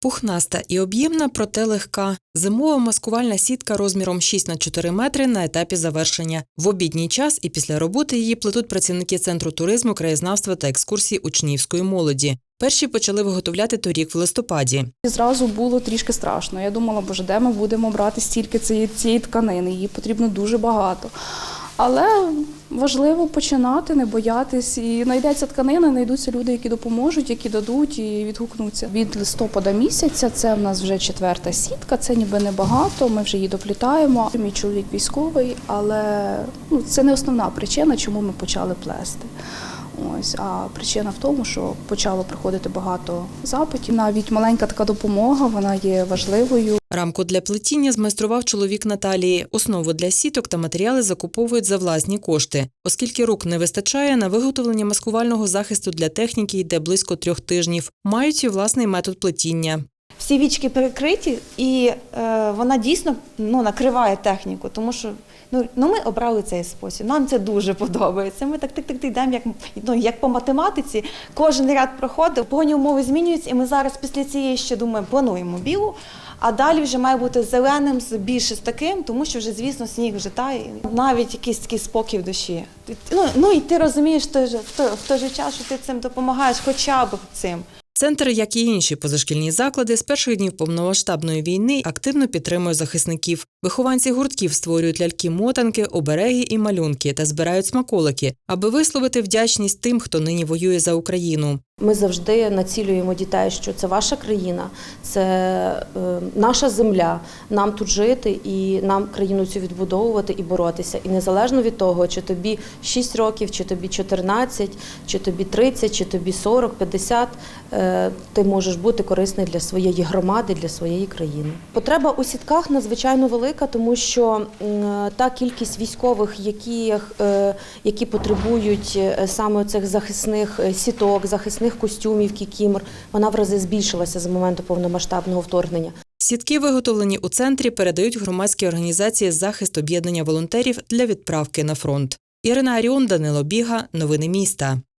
Пухнаста і об'ємна, проте легка. Зимова маскувальна сітка розміром 6 на 4 метри на етапі завершення. В обідній час і після роботи її плетуть працівники центру туризму, краєзнавства та екскурсій учнівської молоді. Перші почали виготовляти торік в листопаді. Зразу було трішки страшно. Я думала, боже, де ми будемо брати стільки цієї, цієї тканини? Її потрібно дуже багато. Але важливо починати, не боятись. І знайдеться тканина, знайдуться люди, які допоможуть, які дадуть і відгукнуться. Від листопада місяця це в нас вже четверта сітка, це ніби небагато. Ми вже її доплітаємо. Мій чоловік військовий, але ну, це не основна причина, чому ми почали плести. Ось, а причина в тому, що почало приходити багато запитів. Навіть маленька така допомога, вона є важливою. Рамку для плетіння змайстрував чоловік Наталії. Основу для сіток та матеріали закуповують за власні кошти. Оскільки рук не вистачає, на виготовлення маскувального захисту для техніки йде близько трьох тижнів. Мають і власний метод плетіння. Всі вічки перекриті, і е, вона дійсно ну, накриває техніку, тому що ну, ну, ми обрали цей спосіб. Нам це дуже подобається. Ми так тик тик тик йдемо, як, ну, як по математиці. Кожен ряд проходив, погодні умови змінюються, і ми зараз після цієї ще думаємо, плануємо білу. А далі вже має бути зеленим, більше з таким, тому що вже, звісно, сніг вже тає. Навіть якийсь такий спокій в душі. Ну, ну і ти розумієш в, той, в той же час, що ти цим допомагаєш, хоча б цим. Центр, як і інші позашкільні заклади, з перших днів повномасштабної війни активно підтримує захисників. Вихованці гуртків створюють ляльки-мотанки, обереги і малюнки та збирають смаколики, аби висловити вдячність тим, хто нині воює за Україну. Ми завжди націлюємо дітей, що це ваша країна, це е, наша земля. Нам тут жити і нам країну цю відбудовувати і боротися. І незалежно від того, чи тобі 6 років, чи тобі 14, чи тобі 30, чи тобі 40, 50, е, ти можеш бути корисний для своєї громади, для своєї країни. Потреба у сітках надзвичайно велика, тому що м, та кількість військових, які, е, які потребують е, саме цих захисних е, сіток, захисних костюмів, кікімор, вона в рази збільшилася з моменту повномасштабного вторгнення. Сітки, виготовлені у центрі, передають громадські організації захист об'єднання волонтерів для відправки на фронт. Ірина Аріон, Данило Біга. Новини міста.